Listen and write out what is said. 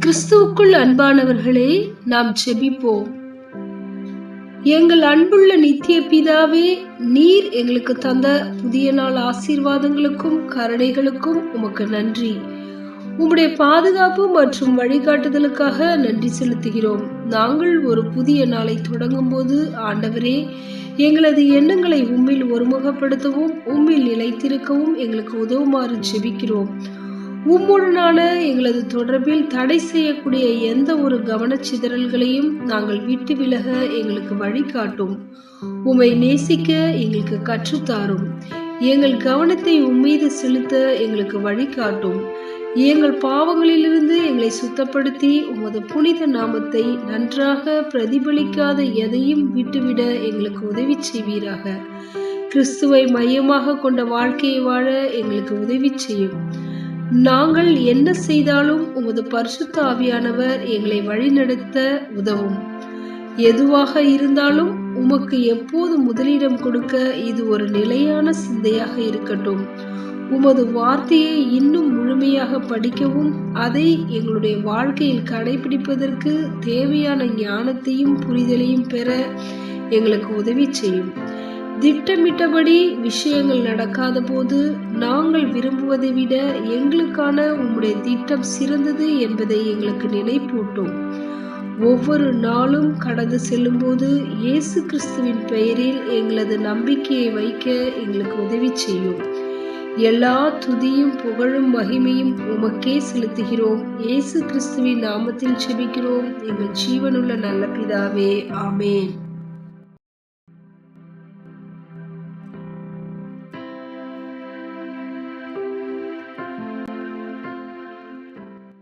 கிறிஸ்துவுக்குள் அன்பானவர்களே நாம் செபிப்போம் எங்கள் அன்புள்ள நித்திய பிதாவே நீர் எங்களுக்கு தந்த புதிய நாள் ஆசீர்வாதங்களுக்கும் கருணைகளுக்கும் உமக்கு நன்றி. உம்முடைய பாதுகாப்பு மற்றும் வழிகாட்டுதலுக்காக நன்றி செலுத்துகிறோம். நாங்கள் ஒரு புதிய நாளை தொடங்கும் போது ஆண்டவரே எங்களது எண்ணங்களை உம்மில் ஒருமுகப்படுத்தவும் உம்மில் நிலைத்திருக்கவும் எங்களுக்கு உதவுமாறு ஜெபிக்கிறோம். உம்முடனான எங்களது தொடர்பில் தடை செய்யக்கூடிய எந்த ஒரு கவனச்சிதறல்களையும் நாங்கள் விட்டு விலக எங்களுக்கு வழிகாட்டும் உம்மை நேசிக்க எங்களுக்கு கற்றுத்தாரும். எங்கள் கவனத்தை உம்மீது செலுத்த எங்களுக்கு வழிகாட்டும் எங்கள் பாவங்களிலிருந்து எங்களை சுத்தப்படுத்தி உமது புனித நாமத்தை நன்றாக பிரதிபலிக்காத எதையும் விட்டுவிட எங்களுக்கு உதவி செய்வீராக. கிறிஸ்துவை மையமாக கொண்ட வாழ்க்கையை வாழ எங்களுக்கு உதவி செய்யும். நாங்கள் என்ன செய்தாலும் உமது பரிசுத்த ஆவியானவர் எங்களை வழிநடத்த உதவும். எதுவாக இருந்தாலும் உமக்கு எப்போது முதலிடம் கொடுக்க இது ஒரு நிலையான சிந்தையாக இருக்கட்டும். உமது வார்த்தையை இன்னும் முழுமையாக படிக்கவும் அதை எங்களுடைய வாழ்க்கையில் கடைபிடிப்பதற்கு தேவையான ஞானத்தையும் புரிதலையும் பெற எங்களுக்கு உதவி செய்யும். திட்டமிட்டபடி விஷயங்கள் நடக்காத போது நாங்கள் விரும்புவதை விட எங்களுக்கான உம்முடைய திட்டம் சிறந்தது என்பதை எங்களுக்கு நினைப்பூட்டும். ஒவ்வொரு நாளும் கடந்து செல்லும்போது இயேசு கிறிஸ்துவின் பெயரில் எங்களது நம்பிக்கையை வைக்க எங்களுக்கு உதவி செய்யும். எல்லா துதியும் புகழும் மகிமையும் உமக்கே செலுத்துகிறோம். இயேசு கிறிஸ்துவின் நாமத்தில் செபிக்கிறோம் எங்கள் ஜீவனுள்ள நல்ல பிதாவே ஆமேன்.